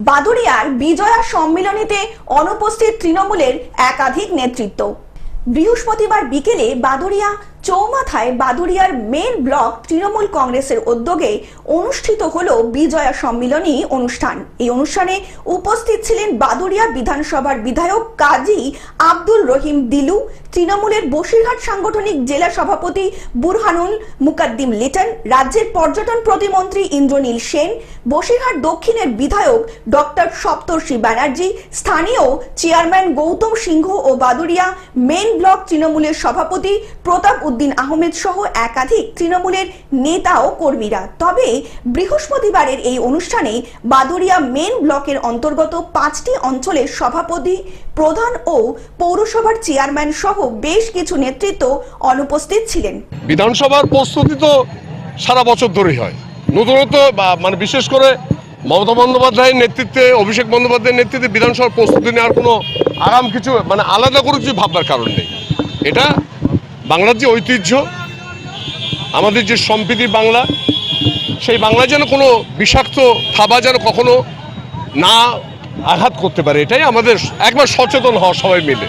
বাদুড়িয়ার বিজয়া সম্মিলনীতে অনুপস্থিত তৃণমূলের একাধিক নেতৃত্ব। বৃহস্পতিবার বিকেলে বাদুড়িয়া চৌমাথায় বাদুড়িয়ার মেন ব্লক তৃণমূল কংগ্রেসের উদ্যোগে অনুষ্ঠিত হল বিজয়া সম্মিলনী অনুষ্ঠান। এই অনুষ্ঠানে উপস্থিত ছিলেন বাদুড়িয়া বিধানসভার বিধায়ক কাজী আব্দুল রহিম দিলু, তৃণমূলের বসিরহাট সাংগঠনিক জেলা সভাপতি বুরহানুল মুকাদ্দিম লিটন, রাজ্যের পর্যটন প্রতিমন্ত্রী ইন্দ্রনীল সেন, বসিরহাট দক্ষিণের বিধায়ক ডক্টর সপ্তর্ষি ব্যানার্জি, স্থানীয় চেয়ারম্যান গৌতম সিংহ ও বাদুড়িয়া মেন ব্লক তৃণমূলের সভাপতি প্রতাপ উদ্দিন আহমেদ সহ একাধিক তৃণমূলের নেতা ও কর্মীরা। তবে বৃহস্পতিবারের এই অনুষ্ঠানে বাদুড়িয়া মেন ব্লকের অন্তর্গত পাঁচটি অঞ্চলের সভাপতি, প্রধান ও পৌরসভার চেয়ারম্যান সহ বেশ কিছু নেতৃত্ব অনুপস্থিত ছিলেন। বিধানসভার প্রস্তুতি তো সারা বছর ধরেই হয়। নতুনত্ব বা মানে বিশেষ করে মমতা বন্দ্যোপাধ্যায়ের নেতৃত্বে, অভিষেক বন্দ্যোপাধ্যায়ের নেতৃত্বে বিধানসভার প্রস্তুতি নেওয়ার কোনো আরাম কিছু মানে আলাদা করে কিছু ভাববার কারণ নেই। এটা বাংলার যে ঐতিহ্য, আমাদের যে সম্প্রীতি বাংলা, সেই বাংলা যেন কোনো বিষাক্ত থাবা যেন কখনো না আঘাত করতে পারে, এটাই আমাদের একবার সচেতন হওয়া সবাই মিলে।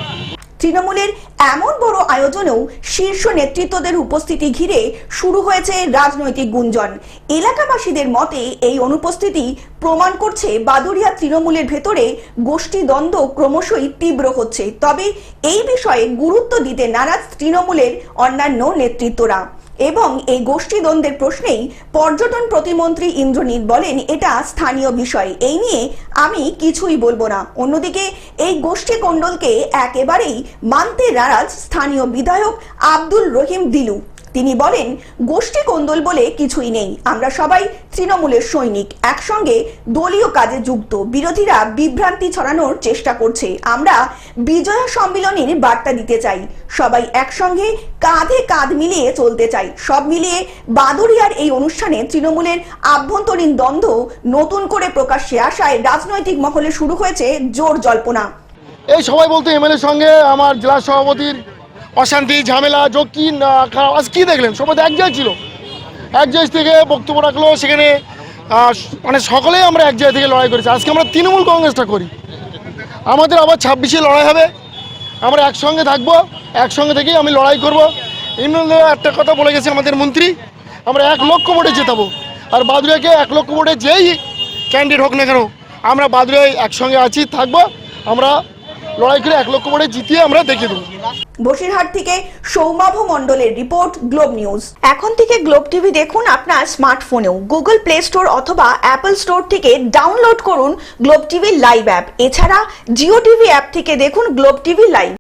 তৃণমূলের এমন আয়োজনেও শীর্ষ নেতৃত্বদের উপস্থিতি ঘিরে শুরু হয়েছে রাজনৈতিক গুঞ্জন। এলাকাবাসীদের মতে এই অনুপস্থিতি প্রমাণ করছে বাদুরিয়া তৃণমূলের ভেতরে গোষ্ঠী দ্বন্দ্ব ক্রমশই তীব্র হচ্ছে। তবে এই বিষয়ে গুরুত্ব দিতে নারাজ তৃণমূলের অন্যান্য নেতৃত্বরা। এবং এই গোষ্ঠী দ্বন্দ্বের প্রশ্নেই পর্যটন প্রতিমন্ত্রী ইন্দ্রনীল বলেন, এটা স্থানীয় বিষয়। এই নিয়ে আমি কিছুই বলব না। অন্যদিকে, এই গোষ্ঠী কণ্ডলকে একেবারেই মানতে নারাজ স্থানীয় বিধায়ক আব্দুল রহিম দিলু। তিনি বলেন, গোষ্ঠী কোন্দল বলে কিছুই নেই। আমরা সবাই তৃণমূলের সৈনিক। একসঙ্গে দলীয় কাজে যুক্ত। বিরোধীরা বিভ্রান্তি ছড়ানোর চেষ্টা করছে। আমরা বিজয়া সম্মিলনীর বার্তা দিতে চাই। সবাই একসঙ্গে কাঁধে কাঁধ মিলিয়ে চলতে চাই। সব মিলিয়ে বাদুড়িয়ার এই অনুষ্ঠানে তৃণমূলের আভ্যন্তরীণ দ্বন্দ্ব নতুন করে প্রকাশ্যে আসায় রাজনৈতিক মহলে শুরু হয়েছে জোর জল্পনা। এই সবাই বলতে এমএলএর সঙ্গে আমার জেলা সভাপতির অশান্তি, ঝামেলা যোগ কি না, খারাপ। আজ কী দেখলেন? সবাই এক জায়গায় ছিল। এক জায়গা থেকে বক্তব্য রাখল, সেখানে মানে সকলেই আমরা এক জায়গা থেকে লড়াই করেছি। আজকে আমরা তৃণমূল কংগ্রেসটা করি। আমাদের আবার ছাব্বিশে লড়াই হবে। আমরা একসঙ্গে থাকব, একসঙ্গে থেকেই আমি লড়াই করব। ইমরান একটা কথা বলে গেছে আমাদের মন্ত্রী, আমরা এক লক্ষ ভোটে জেতাবো। আর বাদুরিয়াকে এক লক্ষ ভোটে যেই ক্যান্ডিডেট হোক না কেন, আমরা বাদুরিয়ায় একসঙ্গে আছি, থাকব। আমরা লড়াই করে এক লক্ষ ভোটে জিতিয়ে আমরা দেখিয়ে দেবো। বসিরহাট থেকে সৌমাভ মন্ডলের রিপোর্ট, গ্লোব নিউজ। এখন থেকে গ্লোব টিভি দেখুন আপনার স্মার্টফোনেও। গুগল প্লে স্টোর অথবা অ্যাপল স্টোর থেকে ডাউনলোড করুন গ্লোব টিভি লাইভ অ্যাপ। এছাড়া জিও টিভি অ্যাপ থেকে দেখুন গ্লোব টিভি লাইভ।